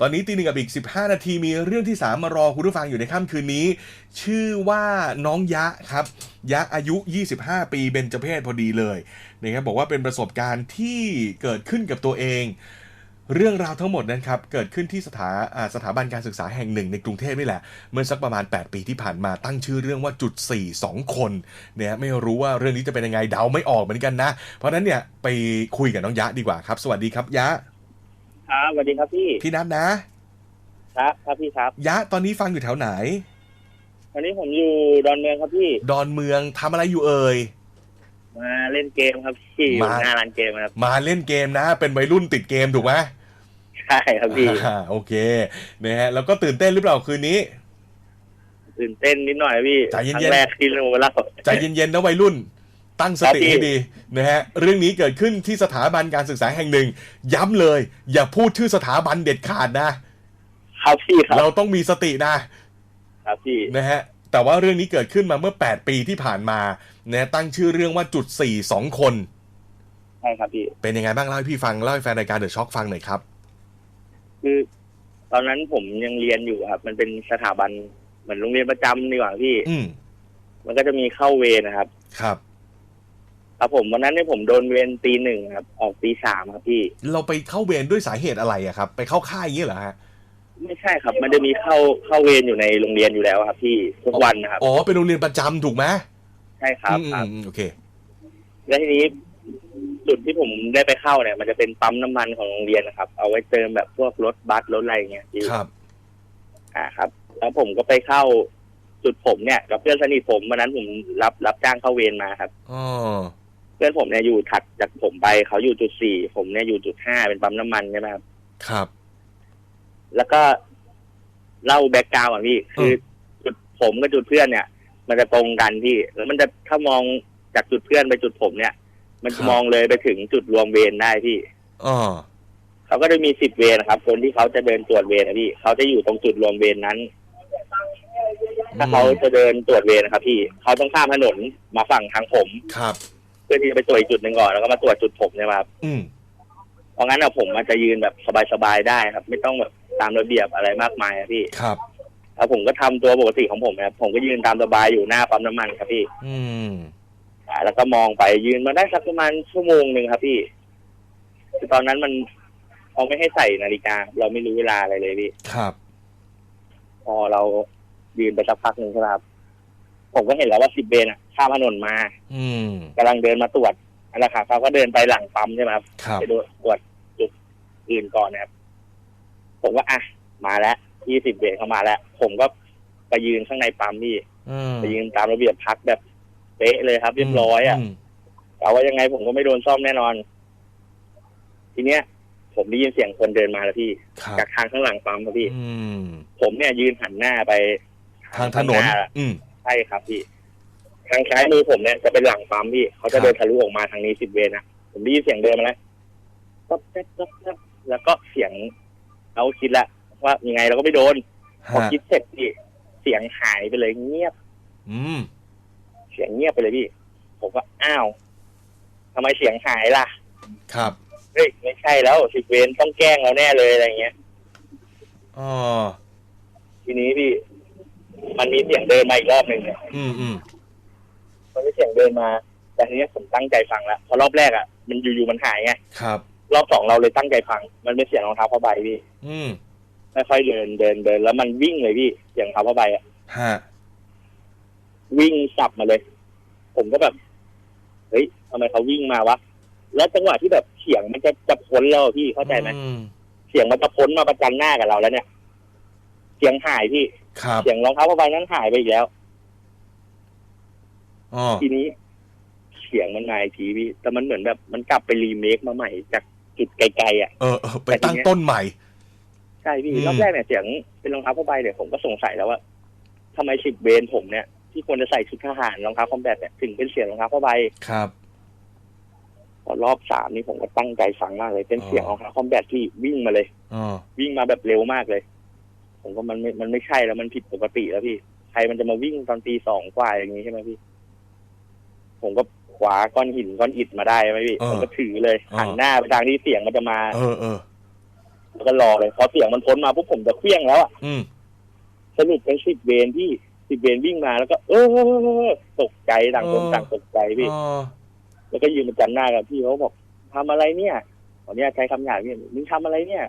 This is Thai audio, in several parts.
ตอนนี้ตีหนึ่งกับอีก 15 นาทีมีเรื่องที่ 3 มารอคุณผู้ฟังอยู่ในค่ำคืนนี้ ชื่อว่าน้องยะครับ ยะอายุ 25 ปีเบญจเพศพอดีเลยนะครับบอกว่าเป็นประสบการณ์ที่เกิดขึ้นกับตัวเอง เรื่องราวทั้งหมดนั้นครับ เกิดขึ้นที่สถาอาสถาบันการศึกษาแห่งหนึ่งในกรุงเทพนี่แหละ เมื่อสักประมาณ 8 ปีที่ผ่านมาตั้งชื่อเรื่องว่าจุด 4 2 คนเนี่ยไม่รู้ว่าเรื่องนี้จะเป็นยังไงเดาไม่ออกเหมือนกันนะ เพราะนั้นเนี่ยไปคุยกับน้องยะดีกว่าครับ สวัสดีครับยะ ครับสวัสดีครับพี่ พี่นัทนะ ครับ ครับพี่ครับ ยะตอนนี้ฟังอยู่แถวไหนวันนี้ผมอยู่ดอนเมืองครับพี่ ดอนเมืองทำอะไรอยู่เอ่ย มาเล่นเกมครับพี่อยู่มา หน้าร้านเกมครับ มาเล่นเกมนะ เป็นวัยรุ่นติดเกมถูกไหมใช่ครับพี่ อ่าโอเคนะฮะแล้วก็ตื่นเต้นหรือเปล่าคืนนี้ ตื่นเต้นนิดหน่อยพี่ใจเย็นๆ ครั้งแรกที่เราเล่าใจเย็นๆนะวัยรุ่น ตั้งสติครับพี่ให้ดีนะฮะเรื่องนี้เกิดขึ้นที่สถาบันการศึกษาแห่งหนึ่ง ย้ำเลย อย่าพูดชื่อสถาบันเด็ดขาดนะครับพี่ครับเราต้องมีสตินะครับพี่นะฮะแต่ว่าเรื่องนี้เกิดขึ้นมาเมื่อ 8 ปีที่ผ่านมานะตั้งชื่อเรื่องว่าจุด4 2คนใช่ครับพี่เป็นยังไงบ้างเล่าให้พี่ฟังเล่าให้แฟนรายการเดอะช็อคฟังหน่อยครับ คือตอนนั้นผมยังเรียนอยู่ครับ มันเป็นสถาบันเหมือนโรงเรียนประจำดีกว่าพี่ อืมมันก็จะมีเข้าเวรนะครับ ครับ ครับผมวันนั้นเนี่ยผมโดนเวรตีหนึ่งครับ ออกตีสามครับพี่ เราไปเข้าเวรด้วยสาเหตุอะไรอะครับ ไปเข้าค่ายอย่างนี้เหรอฮะไม่ใช่ครับ มันจะมีเข้าเข้าเวรอยู่ในโรงเรียนอยู่แล้วครับพี่ทุกวันนะครับอ๋อเป็นโรงเรียนประจำถูกไหมใช่ครับอืมครับ อืมโอเค แล้วทีนี้จุดที่ผมได้ไปเข้าเนี่ย มันจะเป็นปั๊มน้ำมันของโรงเรียนนะครับ เอาไว้เติมแบบพวกรถบัสรถอะไรเงี้ยพี่ครับ อ่าครับ แล้วผมก็ไปเข้าจุดผมเนี่ย กับเพื่อนสนิทผมวันนั้นผมรับรับจ้างเข้าเวรมาครับ อ๋อ เพื่อนผมเนี่ยอยู่ถัดจากผมไปเขาอยู่จุดสี่ผมเนี่ยอยู่จุดห้าเป็นปั๊มน้ำมันใช่ไหมครับ ครับ แล้วก็เล่าแบ็กกราวด์ก่อนพี่คือจุดผมกับจุดเพื่อนเนี่ย มันจะตรงกันพี่ แล้วมันจะถ้ามองจากจุดเพื่อนไปจุดผมเนี่ย มันจะมองเลยไปถึงจุดรวมเวรได้พี่อ๋อเขาก็จะมีสิบเวรนะครับ คนที่เขาจะเดินตรวจเวรนะพี่เขาจะอยู่ตรงจุดรวมเวรนั้น ถ้าเขาจะเดินตรวจเวรนะครับ พี่เขาต้องข้ามถนนมาฝั่งทางผมครับ เพื่อที่จะไปตรวจอีกจุดหนึ่งก่อนแล้วก็มาตรวจจุดผมใช่ไหมครับอืมเพราะงั้นอะผมอาจจะยืนแบบสบายๆได้ครับ ไม่ต้องแบบตามระเบียบอะไรมากมายครับพี่ครับ แล้วผมก็ทำตัวปกติของผมนะครับผมก็ยืนตามสบายอยู่หน้าปั๊มน้ำมันครับพี่อืม อ่าแล้วก็มองไปยืนมาได้สักประมาณชั่วโมงหนึ่งครับพี่คือตอนนั้นมันเขาไม่ให้ใส่นาฬิกา เราไม่รู้เวลาอะไรเลยพี่ ครับ พอเรายืนไปสักพักหนึ่งใช่ไหมครับ ผมก็เห็นแล้วว่าสิบเบนอะ ข้ามถนนมา อืมกำลังเดินมาตรวจนั่นแหละครับเขาก็เดินไปหลังปั๊มใช่ไหมครับ ครับ ไปดูตรวจจุดอื่นก่อนนะครับ ผมก็อะมาแล้วยี่สิบเบนเข้ามาแล้ว ผมก็ไปยืนข้างในปั๊มพี่ อืมไปยืนตามระเบียบพักแบบเป๊ะเลยครับ เรียบร้อยอะ มแต่ว่ายังไงผมก็ไม่โดนซ่อมแน่นอน ทีเนี้ย ผมได้ยินเสียงคนเดินมาแล้วพี่ ครับจากทางข้างหลังปั๊มครับพี่ อืมผมเนี่ยยืนหันหน้าไปทางถนนข้หาอืม ใช่ครับพี่ ทางซ้ายมือผมเนี่ยจะเป็นหลังปั๊มพี่เขาครัจะบเดินทะลุออกมาทางนี้สิบเวรนะผมได้ยินเสียงเดินมาแล้วก็แป๊บก็แป๊บแล้วก็เสียงเราคิดแล้วว่ายังไงเราก็ไม่โดนพอฮะคิดเสร็จพี่เสียงหายไปเลยเงียบ อืมเสียงเงียบไปเลยพี่ ผมก็อ้าวทำไมเสียงหายล่ะ ครับเฮ้ยไม่ใช่แล้วสิบเวรต้องแกล้งเราแน่เลยอะไรเงี้ยอ๋อทีนี้พี่ มันมีเสียงเดินมาอีกรอบหนึ่งเนี่ยอืมอืม มันมีเสียงเดินมา แต่ทีนี้ผมตั้งใจฟังแล้วเพราะรอบแรกอะมันอยู่ๆมันหายไงครับรอบสองเราเลยตั้งใจฟัง มันเป็นเสียงรองเท้าผ้าใบพี่อืมค่อยๆเดินเดินเดิน แล้วมันวิ่งเลยพี่เสียงรองเท้าผ้าใบอะฮะวิ่งสับมาเลย ผมก็แบบเฮ้ยทำไมเขาวิ่งมาวะแล้วจังหวะที่แบบเสียงมันจะจะพ้นแล้วอะพี่เข้าใจไหมอืมเสียงมันจะพ้นมาประจันหน้ากับเราแล้วเนี่ย เสียงหายพี่ครับเสียงรองเท้าผ้าใบนั้นหายไปอีกแล้ว อ๋อทีนี้เสียงมันมาอีกทีพี่แต่มันเหมือนแบบมันกลับไปรีเมคมาใหม่จากจุดไกลๆอะเออเออไปตั้งต้นใหม่ ใช่พี่อืมรอบแรกเนี่ยเสียงเป็นรองเท้าผ้าใบเนี่ยผมก็สงสัยแล้วว่าทำไมสิบเวรผมเนี่ย ที่ควรจะใส่ชุดทหารรองเท้าคอมแบทเนี่ยถึงเป็นเสียงรองเท้าผ้าใบครับพอรอบสามนี่ผมก็ตั้งใจฟังมากเลย เป็นอ๋อเสียงรองเท้าคอมแบทที่วิ่งมาเลยอ๋อวิ่งมาแบบเร็วมากเลย ผมก็มันไม่มันไม่ใช่แล้วมันผิดปกติแล้วพี่ ใครมันจะมาวิ่งตอนตีสองกว่าอย่างนี้ใช่ไหมพี่ ผมก็ขวาก้อนหินก้อนอิฐมาได้ไหมพี่ผมก็ถือเลยหันหน้าไปทางที่เสียงมันจะมาเออเออแล้วก็รอเลยพอเสียงมันพ้นมาปุ๊บผมจะเคลี้ยงแล้วอะอืมสรุปเป็นสิบเวรที่สิบเวรวิ่งมาแล้วก็ เออตกใจต่างคนต่างตกใจพี่อ๋อแล้วก็ยืนประจันหน้ากับพี่เขาบอกทำอะไรเนี่ยตอนนี้ใช้คำหยาบเนี่ยมึงทำอะไรเนี่ย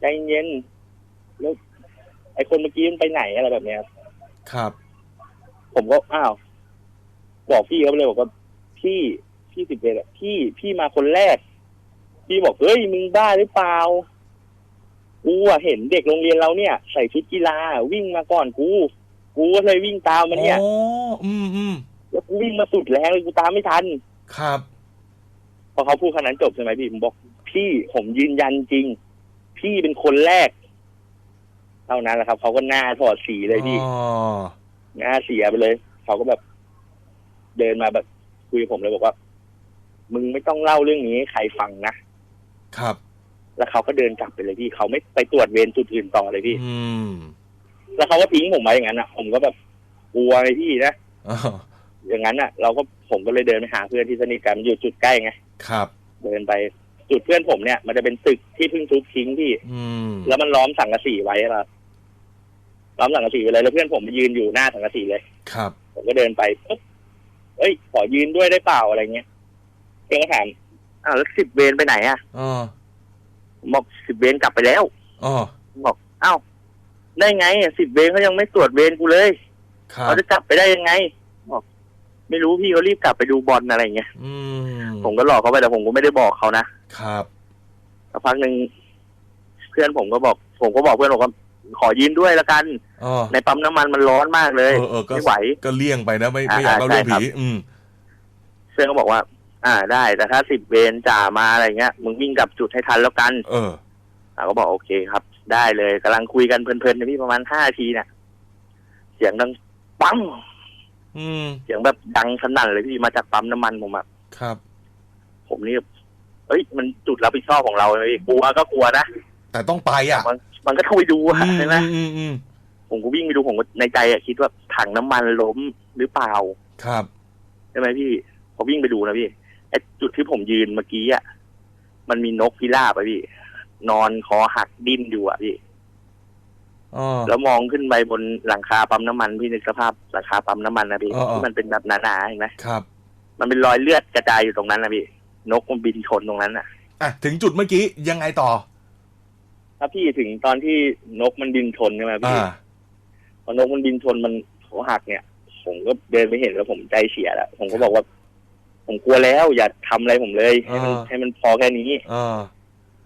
ใจเย็นแล้วไอ้คนเมื่อกี้มันไปไหนอะไรแบบเนี้ยครับ ผมก็อ้าว บอกพี่เขาไปเลยบอกว่าพี่พี่สิบเวรอะพี่พี่มาคนแรก พี่บอกเฮ้ยมึงบ้าหรือเปล่ากูอะเห็นเด็กโรงเรียนเราเนี่ย ใส่ชุดกีฬาวิ่งมาก่อนกู กูก็เลยวิ่งตามมันเนี่ยอ๋ออืมอืมแล้วกูวิ่งมาสุดแรงเลยกูตามไม่ทัน ครับ พอเขาพูดขนาดนั้นจบใช่ไหมพี่ผมบอก พี่ผมยืนยันจริง พี่เป็นคนแรก เท่านั้นแหละครับเขาก็หน้าถอดสีเลยพี่อ๋อหน้าเสียไปเลย เขาก็แบบ เดินมาแบบคุยกับผมเลยบอกว่า มึงไม่ต้องเล่าเรื่องนี้ให้ใครฟังนะครับ แล้วเขาก็เดินกลับไปเลยพี่เขาไม่ไปตรวจเวรจุดอื่นต่อเลยพี่ อืม แล้วเขาก็ทิ้งผมไว้อย่างนั้นอะ ผมก็แบบกลัวไงพี่นะอ๋ออย่างนั้นอะ เราก็ผมก็เลยเดินไปหาเพื่อนที่สนิทกันอยู่จุดใกล้ไงครับ เดินไปจุดเพื่อนผมเนี่ย มันจะเป็นตึกที่เพิ่งทุบทิ้งพี่ อืมแล้วมันล้อมสังกะสีไว้ครับล้อมสังกะสีไว้เลยแล้วเพื่อนผมมายืนอยู่หน้าสังกะสีเลย ครับ ผมก็เดินไปปุ๊บ เอ้ยขอยืนด้วยได้เปล่าอะไรเงี้ยเพื่อนก็ถามอ้าวแล้วสิบเวรไปไหนอะอ๋อผมบอกสิบเวรกลับไปแล้วอ๋อผมบอกอ้าวได้ไงอะสิบเวรเขายังไม่ตรวจเวรกูเลยครับเขาจะกลับไปได้ยังไงบอกไม่รู้พี่เขารีบกลับไปดูบอลอะไรเงี้ยอืมผมก็หลอกเขาไปแต่ผมก็ไม่ได้บอกเขานะครับสักพักหนึ่งเพื่อนผมก็บอก ผมก็บอกเพื่อนบอกว่า ขอยืนด้วยละกันอ๋อในปั๊มน้ำมันมันร้อนมากเลยเออเออก็ไม่ไหวก็เลี่ยงไปนะไม่ไม่อ่าอยากเล่าเรื่องใช่ครับผีอืมเพื่อนก็บอกว่า อ่าได้แต่ถ้าสิบเวรจ่ามาอะไรเงี้ยมึงวิ่งกลับจุดให้ทันแล้วกัน เอออ่าก็บอกโอเคครับ ได้เลยกำลังคุยกันเพลินๆนะพี่ประมาณห้านาทีเนี่ยเสียงดังปังอืมเสียงแบบดังสนั่นเลยพี่มาจากปั๊มน้ำมันผมอะครับ ผมนี่แบบเอ้ย มันจุดรับผิดชอบของเราเลยกลัวก็กลัวนะแต่ต้องไปอะ มันมันก็ต้องไปดูอะอืมใช่ไหมอืมอืมผมก็วิ่งไปดูผมก็ในใจอะคิดว่าถังน้ำมันล้มหรือเปล่า ครับใช่ไหมพี่พอวิ่งไปดูนะพี่ไอ้จุดที่ผมยืนเมื่อกี้อะมันมีนกพิราบอะพี่ นอนคอหักดิ้นอยู่อะพี่อ๋อแล้วมองขึ้นไปบนหลังคาปั๊มน้ำมันพี่ในกสภาพหลังคาปั๊มน้ำมันนะพี่อ๋ออ๋อที่มันเป็นแบบหนาๆเห็นไหมครับ มันเป็นรอยเลือดกระจายอยู่ตรงนั้นนะพี่นกมันบินชนตรงนั้นน่ะอะถึงจุดเมื่อกี้ยังไงต่อ ถ้าพี่ถึงตอนที่นกมันบินชนใช่ไหมอ่าพี่พอนกมันบินชนมันหัวหักเนี่ย ผมก็เดินไปเห็นแล้วผมใจเสียแล้วผมก็บอกว่า ผมกลัวแล้วอย่าทำอะไรผมเลยให้มันให้มันพอแค่นี้อ่า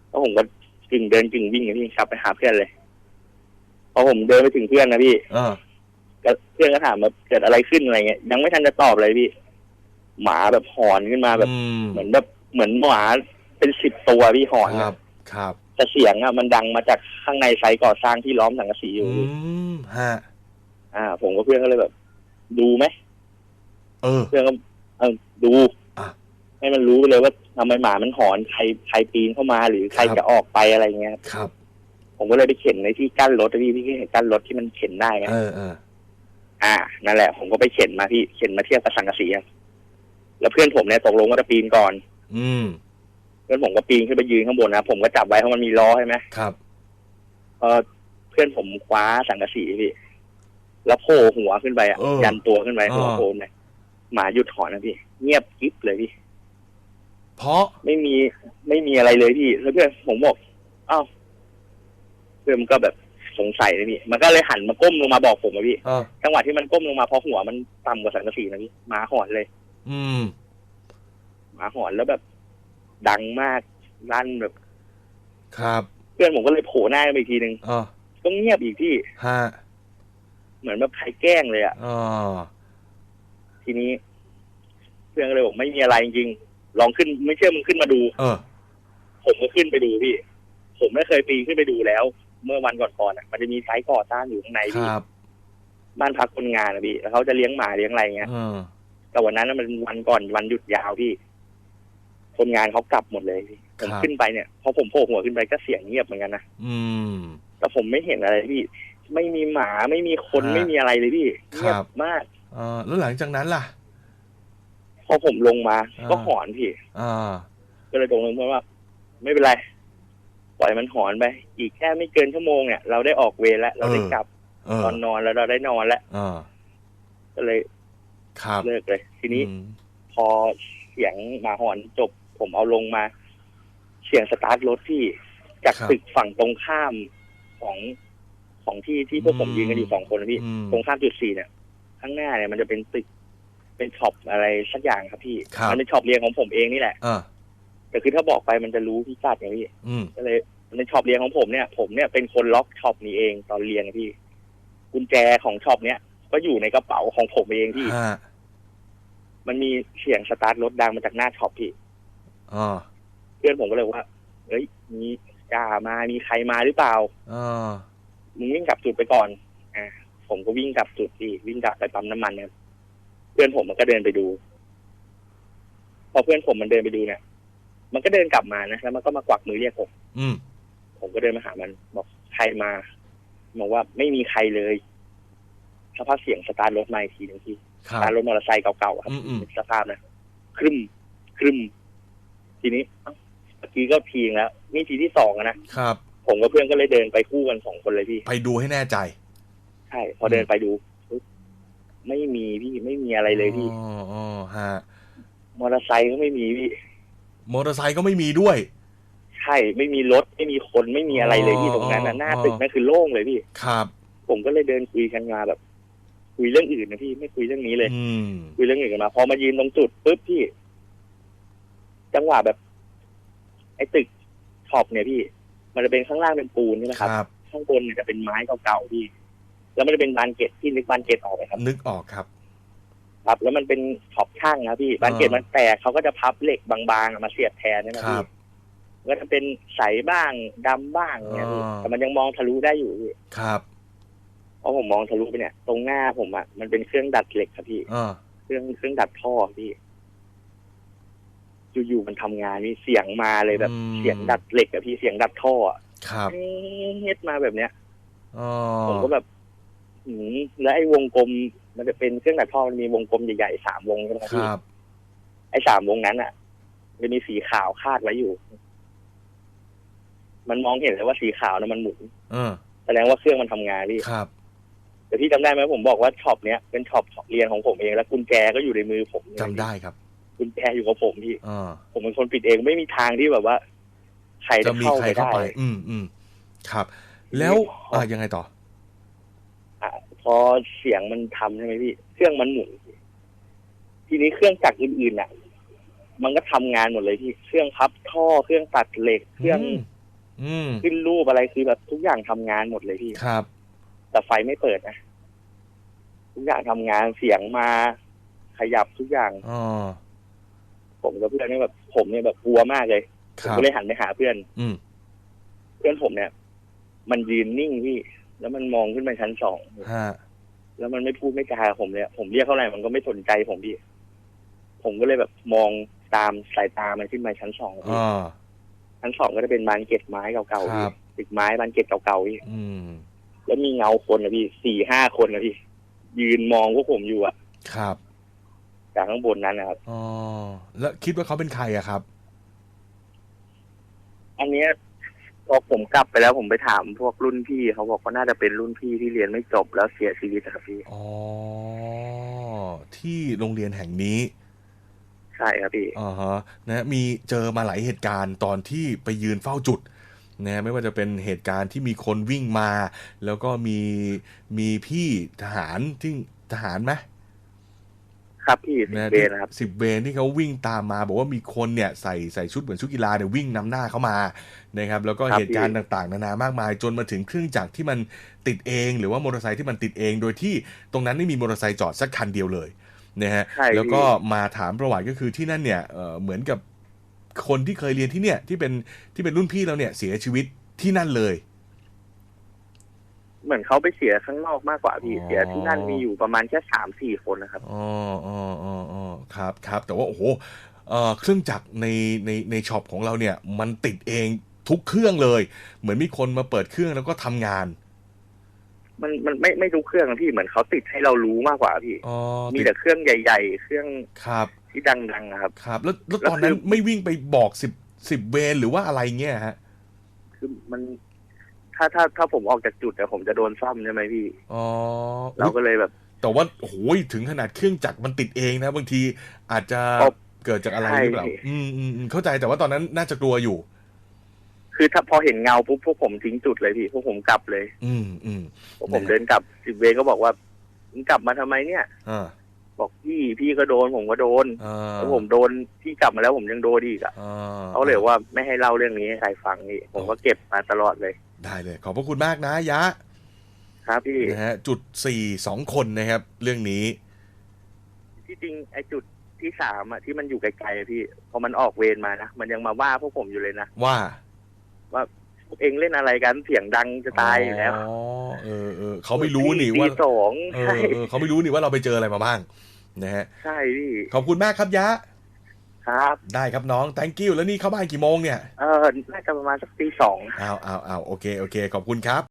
แล้วผมก็กึ่งเดินกึ่งวิ่งนะพี่ขับไปหาเพื่อนเลยพอผมเดินไปถึงเพื่อนนะพี่ อ่าก็เพื่อนก็ถามว่าเกิดอะไรขึ้นอะไรเงี้ยยังไม่ทันจะตอบเลยพี่ หมาแบบหอนขึ้นมาแบบ อืมเหมือนแบบเหมือนหมาเป็นสิบตัวพี่หอนคอะรับครับ แต่เสียงอะมันดังมาจากข้างในไซต์ก่อสร้างที่ล้อมสังกะสีอยู่ อืมฮะ อ่า ผมกับเพื่อนก็เลยแบบ ดูไหมเออ เพื่อนก็เออดูอะ ให้มันรู้ไปเลยว่าทำไมหมามันหอนใครใครปีนเข้ามาหรือใครครับจะออกไปอะไรเงี้ยครับ ผมก็เลยไปเข็นในที่กั้นรถอะพี่พี่เห็นกั้นรถที่มันเข็นได้ไหมเออเอออ่านั่นแหละผมก็ไปเข็นมาพี่เข็นมาเทียบกับสังกะสีอะแล้วเพื่อนผมเนี่ยตกลงว่าจะปีนก่อน อืม เพื่อนผมก็ปีนขึ้นไปยืนข้างบนนะผมก็จับไว้เพราะมันมีล้อใช่ไหมครับ เออเพื่อนผมคว้าสังกะสีพี่แล้วโผล่หัวขึ้นไปอะเออยันตัวขึ้นไปเออหัวโผล่เลยหมาหยุดหอนนะพี่ เงียบกิ๊บเลยพี่ เพราะ ไม่มีไม่มีอะไรเลยพี่แล้วเพื่อนผมบอกอ้าวเพื่อนมันก็แบบสงสัยเลยพี่มันก็เลยหันมาก้มลงมาบอกผมอะพี่อ่าจังหวะที่มันก้มลงมาเพราะหัวมันต่ำกว่าสังกะสีนะพี่หมาหอนเลยอืม หมาหอนแล้วแบบ ดังมากลั่นแบบ ครับเพื่อนผมก็เลยโผล่หน้าไปอีกทีหนึ่งอ่าก็เงียบอีกพี่ ฮะเหมือนแบบใครแกล้งเลยอะอ่าทีนี้ เพื่อนก็เลยบอกไม่มีอะไรจริงๆลองขึ้น ไม่เชื่อมึงขึ้นมาดู เออ ผมก็ขึ้นไปดูพี่ ผมไม่เคยปีนขึ้นไปดูแล้ว เมื่อวันก่อนๆอะ มันจะมีไซต์ก่อสร้างอยู่ข้างในคพี่ รับบ้านพักคนงานนะพี่แล้วเขาจะเลี้ยงหมาเลี้ยงอะไรเงี้ย เออแต่วันนั้นน่ะมันวันก่อนวันหยุดยาวพี่ คนงานเขากลับหมดเลยพี่ผมขึ้นไปเนี่ยพอผมโผล่หัวขึ้นไปก็เสียงเงียบเหมือนกันนะอืมแต่ผมไม่เห็นอะไรพี่ ไม่มีหมาไม่มีคนฮะไม่มีอะไรเลยพี่คเงีรัยบบมากเออแล้วหลังจากนั้นล่ะ พอผมลงมาอ่าก็หอนพี่อ่าก็เลยตกลงว่า ไม่เป็นไรไหวล่อยมันหอนไปอีกแค่ไม่เกินชั่วโมงเนี่ยเราได้ออกเวรแล้วเราได้เออกลับเออตอนนอนแล้วเราได้นอนแล้วอ่าก็เลยครับเลิกเลย ทีนี้อืมพอเสียงหมาหอนจบ ผมเอาลงมาเสียงสตาร์ทรถที่จากครับตึกฝั่งตรงข้ามของของที่ที่พวกผมยืนกันอยู่สองคนนะพี่ อืมตรงข้ามจุดสี่เนี่ย ข้างหน้าเนี่ยมันจะเป็นตึก เป็นช็อปอะไรสักอย่างครับพี่ ครับ มันเป็นช็อปเรียงของผมเองนี่แหละ อ่าแต่คือถ้าบอกไปมันจะรู้พิกัดไงพี่อืมก็เลยในช็อปเรียงของผมเนี่ย ผมเนี่ยเป็นคนล็อกช็อปนี้เองตอนเรียนพี่ กุญแจของช็อปเนี่ยก็อยู่ในกระเป๋าของผมเองพี่ ฮะมันมีเสียงสตาร์ทรถดังมาจากหน้าช็อปพี่ อ่าเพื่อนผมก็เลยว่าเฮ้ยมีจ่ามามีใครมาหรือเปล่าอ่ามึงวิ่งกลับจุดไปก่อน อ่าผมก็วิ่งกลับจุดพี่วิ่งกลับไปปั๊มน้ำมันเนี่ยเพื่อนผมมันก็เดินไปดู พอเพื่อนผมมันเดินไปดูเนี่ยมันก็เดินกลับมานะแล้วมันก็มากวักมือเรียกผมอืม ผมก็เดินมาหามัน บอกใครมาบอกว่าไม่มีใครเลยสภาพเสียงสตาร์ทรถมาอีกทีหนึงพี่คสรับตาร์ทรถมอเตอร์ไซค์เก่าๆครับอืมอืมสภาพนะครึมครึม ทีนี้เอ้าเมื่อกี้ก็ทีงแล้วนี่ทีที่สองอะนะครับ ผมกับเพื่อนก็เลยเดินไปคู่กันสองคนเลยพี่ ไปดูให้แน่ใจ ใช่ พอเดินไปดูปุ๊บไม่มีพี่ไม่มีอะไรเลยพี่ อ๋ออ๋อฮะ มอเตอร์ไซค์ก็ไม่มีพี่ มอเตอร์ไซค์ก็ไม่มีด้วย ใช่ ไม่มีรถ ไม่มีคนไม่มีอะไรเลยพี่ตรงนั้นอ๋น่ะอหน้าตึกนั่นคือโล่งเลยพี่ ครับ ผมก็เลยเดินคุยกันมาแบบ คุยเรื่องอื่นนะพี่ไม่คุยเรื่องนี้เลย อืมคุยเรื่องอื่นกันมา พอมายืนตรงจุดปุ๊บพี่ จังหวะแบบ ไอ้ตึกช็อปเนี่ยพี่ มันจะเป็นข้างล่างเป็นปูนใช่ไหมคครับรับ ข้างบนเนี่ยจะเป็นไม้เก่าๆพี่ แล้วมันจะเป็นบานเกตที่นึกบานเกตออกไหมครับ นึกออกครับ ครับ แล้วมันเป็นช็อปช่างนะพี่บานเกตอ่ามั มันแตกเขาก็จะพับเหล็กบางๆมาเสียบแทนใช่ไหมครัพี่บ ก็จะเป็นใสบ้างดำบ้างเนี่ยพี่อ่า แต่มันยังมองทะลุได้อยู่พี่ครับเพราะผมมองทะลุไปเนี่ย ตรงหน้าผมอะมันเป็นเครื่องดัดเหล็กครับพี่อ่าเคเครื่องเครื่องดัดท่อพี่ อยู่ๆมันทำงานมีเสียงมาเลยแบบอืมเสียงดัดเหล็กอะพี่เสียงดัดท่ออะครับเฮ็ดมาแบบเนี้ยอ๋อผมก็แบบหืมแล้วไอ้วงกลม มันจะเป็นเครื่องดัดท่อมันมีวงกลมใหญ่ๆสามวงใช่ไหมคพี่รับ ไอ้สามวงนั้นอะจะมีสีขาวคาดไว้อยู่ มันมองเห็นเลยว่าสีขาวนะมันหมุนเออแสดงว่าเครื่องมันทำงานพี่ครับแต่พี่จำได้ไหมผมบอกว่าช็อปเนี้ยเป็นช็อปเรียนของผมเองแล้วกุญแจก็อยู่ในมือผมจำได้ครับ กุญแจอยู่กับผมพี่อ่าผมเป็นคนปิดเองไม่มีทางที่แบบว่าใครจะจะมีเข้าใครไปเข้าได้ไป อืมอืมครับ แล้วอ่ายังไงต่อ อะพอเสียงมันทำใช่ไหมพี่ เครื่องมันหมุนทีนี้เครื่องจักรอื่นๆน่ะ มันก็ทำงานหมดเลยพี่เครื่องพับท่อเครื่องตัดเหล็กเครื่องอืมอืม ขึ้นรูปอะไรคือแบบทุกอย่างทำงานหมดเลยพี่ ครับ แต่ไฟไม่เปิดนะ ทุกอย่างทำงานเสียงมาขยับทุกอย่าง อ๋อ ผมกับเพื่อนนี่แบบผมเนี่ยแบบกลัวมากเลยคผมรับก็เลยหันไปหาเพื่อน อืมเพื่อนผมเนี่ย มันยืนนิ่งพี่ แล้วมันมองขึ้นไปชั้นสองฮะแล้วมันไม่พูดไม่จากับผมเลยอะผมเรียกเท่าไหร่มันก็ไม่สนใจผมพี่ ผมก็เลยแบบมองตามสายตามันขึ้นไปชั้นสองพี่อ่าชั้นสองก็จะเป็นบานเกล็ดไม้เก่าๆครัพี่บตึกไม้บานเกล็ดเก่าๆพี่อืมแล้วมีเงาคนนะพี่สี่ห้าคนนะพี่ ยืนมองพวกผมอยู่อะครับ จากข้างบนนั้นนะครับอ๋อแล้วคิดว่าเขาเป็นใครอะครับ อันเนี้ยพอผมกลับไปแล้วผมไปถามพวกรุ่นพี่เขาบอกว่าน่าจะเป็นรุ่นพี่ที่เรียนไม่จบแล้วเสียชีวิตอะครับพี่อ๋อที่โรงเรียนแห่งนี้ใช่ครับพี่อ่าฮะนะมีเจอมาหลายเหตุการณ์ตอนที่ไปยืนเฝ้าจุดนะไม่ว่าจะเป็นเหตุการณ์ที่มีคนวิ่งมา แล้วก็มีมีพี่ทหารที่ทหารไหม ครับพี่สิบนะเวรนะครับสิบเวรที่เขาวิ่งตามมา บอกว่ามีคนเนี่ยใส่ใส่ชุดเหมือนชุดกีฬาเนี่ยวิ่งนำหน้าเข้ามานะครับแล้วก็ครับเหตุการณ์ต่างๆ นานามากมาย จนมาถึงเครื่องจักรที่มันติดเอง หรือว่ามอเตอร์ไซค์ที่มันติดเอง โดยที่ตรงนั้นไม่มีมอเตอร์ไซค์จอดสักคันเดียวเลยนะฮะใช่พี่แล้วก็มาถามประวัติก็คือที่นั่นเนี่ยเอ่อเหมือนกับคนที่เคยเรียนที่เนี่ยที่เป็นที่เป็นรุ่นพี่เราเนี่ยเสียชีวิตที่นั่นเลยเห มือนเขาไปเสียข้างนอกมากกว่าพี่อ๋อเสียที่นั่นมีอยู่ประมาณแค่สามสี่คนนะครับอ๋ออ๋ออ๋ออ๋อครับครับ แต่ว่าโอ้โหเอ่อเครื่องจักรในในในช็อปของเราเนี่ย มันติดเองทุกเครื่องเลย เหมือนมีคนมาเปิดเครื่องแล้วก็ทำงาน มันมันไม่ไม่รู้เครื่องอะพี่เหมือนเขาติดให้เรารู้มากกว่าพี่อ๋อมีติดแต่เครื่องใหญ่ ๆ เครื่องครับที่ดังๆอะครับ ครับ แล้วแล้วแล้วตอนนั้นคือไม่วิ่งไปบอกสิบสิบเวรหรือว่าอะไรเงี้ยฮะ คือคือมัน ถ้าถ้าถ้าผมออกจากจุดแต่ผมจะโดนซ่อมใช่ไหมพี่อ๋อเราก็เลยแบบ แต่ว่าโอ้โหถึงขนาดเครื่องจักรมันติดเองนะบางทีอาจจะครับเกิดจากอะไรใช่หรือเปล่าอืมอืมอืมเข้าใจแต่ว่าตอนนั้นน่าจะกลัวอยู่ คือถ้าพอเห็นเงาปุ๊บพวกผมทิ้งจุดเลยพี่พวกผมกลับเลย อืมอืมพวกผมนะเดินกลับสิบเวรก็บอกว่ามึงกลับมาทำไมเนี่ยอ่าบอกพี่พี่ก็โดนผมก็โดนอ่าแล้วผมโดนพี่กลับมาแล้วผมยังโดนอีกอะอ่เขาเลยว่าไม่ให้เล่าเรื่องนี้ให้ใครฟังนี่ผมก็เก็บมาตลอดเลย ได้เลย ขอบพระคุณมากนะยะ ครับพี่นะฮะจุดสี่สองคนนะครับ เรื่องนี้ ที่จริงไอ้จุดที่สามอะที่มันอยู่ไกลๆอะพี่ พอมันออกเวรมานะ มันยังมาว่าพวกผมอยู่เลยนะว่าพวกเองเล่นอะไรกันเสียงดังจะตายอยู่แล้วอ๋อเออเออเขาไม่รู้นี่ว่าตีสองเอใช่อเออเขาไม่รู้นี่ว่าเราไปเจออะไรมาบ้างนะฮะ ใช่พี่ ขอบคุณมากครับยะ ครับ ได้ครับน้อง thank you แล้วนี่เข้าบ้านกี่โมงเนี่ย เออน่าจะประมาณสักตีสอง เอาเอาเอาโอเค โอเค ขอบคุณครับ